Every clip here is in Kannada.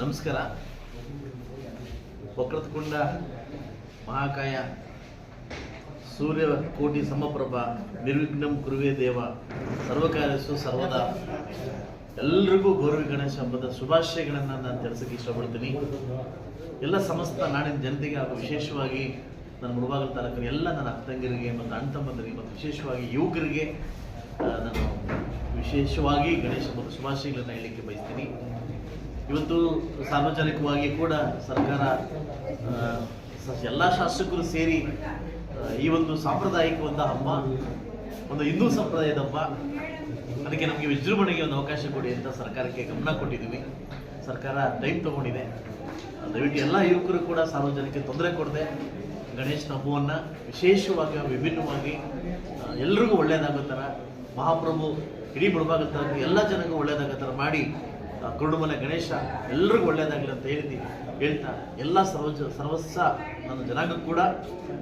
ನಮಸ್ಕಾರ. ವಕ್ರತಕುಂಡ ಮಹಾಕಾಯ ಸೂರ್ಯ ಕೋಟಿ ಸಮಪ್ರಭ ನಿರ್ವಿಘ್ನಂ ಕುರುವೆ ದೇವ ಸರ್ವಕಾರ್ಯಸು ಸರ್ವದಾ. ಎಲ್ರಿಗೂ ಗೌರವಿ ಗಣೇಶ ಹಬ್ಬದ ಶುಭಾಶಯಗಳನ್ನು ನಾನು ತಿಳಿಸೋಕೆ ಇಷ್ಟಪಡ್ತೀನಿ. ಎಲ್ಲ ಸಮಸ್ತ ನಾಡಿನ ಜನತೆಗೆ ಹಾಗೂ ವಿಶೇಷವಾಗಿ ನನ್ನ ಮುಳುಬಾಗಲ ತಾಲೂಕಿನ ಎಲ್ಲ ನನ್ನ ಅಕ್ಕಂಗಿರಿಗೆ ಮತ್ತು ಅಣ್ಣ ತಮ್ಮಂದಿರಿಗೆ ಮತ್ತು ವಿಶೇಷವಾಗಿ ಯುವಕರಿಗೆ ನಾನು ವಿಶೇಷವಾಗಿ ಗಣೇಶ ಹಬ್ಬದ ಶುಭಾಶಯಗಳನ್ನು ಹೇಳಲಿಕ್ಕೆ ಬಯಸ್ತೀನಿ. ಇವತ್ತು ಸಾರ್ವಜನಿಕವಾಗಿ ಕೂಡ ಸರ್ಕಾರ ಎಲ್ಲ ಶಾಸಕರು ಸೇರಿ ಈ ಒಂದು ಸಾಂಪ್ರದಾಯಿಕ ಒಂದು ಹಬ್ಬ, ಒಂದು ಹಿಂದೂ ಸಂಪ್ರದಾಯದ ಹಬ್ಬ, ಅದಕ್ಕೆ ನಮಗೆ ವಿಜೃಂಭಣೆಗೆ ಒಂದು ಅವಕಾಶ ಕೊಡಿ ಅಂತ ಸರ್ಕಾರಕ್ಕೆ ಗಮನ ಕೊಟ್ಟಿದ್ದೀವಿ. ಸರ್ಕಾರ ಟೈಮ್ ತಗೊಂಡಿದೆ. ದಯವಿಟ್ಟು ಎಲ್ಲ ಯುವಕರು ಕೂಡ ಸಾರ್ವಜನಿಕ ತೊಂದರೆ ಕೊಡದೆ ಗಣೇಶನ ಹಬ್ಬವನ್ನು ವಿಶೇಷವಾಗಿ, ವಿಭಿನ್ನವಾಗಿ ಎಲ್ರಿಗೂ ಒಳ್ಳೆಯದಾಗೋ ಥರ, ಮಹಾಪ್ರಭು, ಇಡೀ ತಾಲೂಕು ಎಲ್ಲ ಜನಕ್ಕೂ ಒಳ್ಳೆಯದಾಗೋ ಥರ ಮಾಡಿ ಕುರುಡುಮಲೆ ಗಣೇಶ ಎಲ್ರಿಗೂ ಒಳ್ಳೆಯದಾಗಲಿ ಅಂತ ಹೇಳ್ತೀನಿ ಹೇಳ್ತಾ ಎಲ್ಲ ಸರ್ವ ಸರ್ವಸ್ವ ನನ್ನ ಜನಾಂಗಕ್ಕೂ ಕೂಡ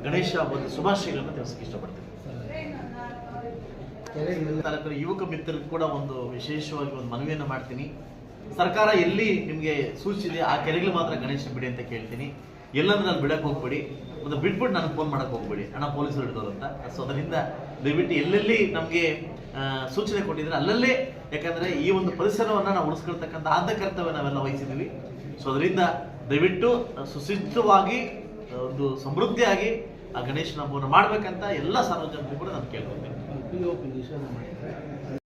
ಗಣೇಶ ಹಬ್ಬದ ಶುಭಾಶಯಗಳನ್ನು ತಿಳಿಸಕ್ಕೆ ಇಷ್ಟಪಡ್ತೀನಿ. ತಾಲೂಕಿನ ಯುವಕ ಮಿತ್ರರಿಗೆ ಕೂಡ ಒಂದು ವಿಶೇಷವಾಗಿ ಒಂದು ಮನವಿಯನ್ನು ಮಾಡ್ತೀನಿ. ಸರ್ಕಾರ ಎಲ್ಲಿ ನಿಮಗೆ ಸೂಚಿಸಿದೆ ಆ ಕೆರೆಗಳು ಮಾತ್ರ ಗಣೇಶ ಬಿಡಿ ಅಂತ ಕೇಳ್ತೀನಿ. ಎಲ್ಲಂದ್ರೆ ನಾನು ಬಿಡಕ್ಕೆ ಹೋಗ್ಬೇಡಿ. ಒಂದು ಬಿಟ್ಬಿಟ್ಟು ನನಗೆ ಫೋನ್ ಮಾಡಕ್ಕೆ ಹೋಗ್ಬೇಡಿ. ಅಣ್ಣ ಪೊಲೀಸರು ಹಿಡಿದವರು ಅಂತ. ಸೊ ಅದರಿಂದ ದಯವಿಟ್ಟು ಎಲ್ಲೆಲ್ಲಿ ನಮಗೆ ಸೂಚನೆ ಕೊಟ್ಟಿದ್ರೆ ಅಲ್ಲಲ್ಲೇ ಯಾಕಂದರೆ ಈ ಒಂದು ಪರಿಸರವನ್ನು ನಾವು ಉಳಿಸ್ಕೊಳ್ತಕ್ಕಂಥ ಆದ ಕರ್ತವ್ಯ ನಾವೆಲ್ಲ ವಹಿಸಿದ್ದೀವಿ. ಸೊ ಅದರಿಂದ ದಯವಿಟ್ಟು ಸುಸಿದ್ಧವಾಗಿ ಒಂದು ಸಮೃದ್ಧಿಯಾಗಿ ಆ ಗಣೇಶನ ಹಬ್ಬವನ್ನು ಮಾಡಬೇಕಂತ ಎಲ್ಲ ಸಾರ್ವಜನಿಕರು ಕೂಡ ನಾನು ಕೇಳ್ಕೊತೀನಿ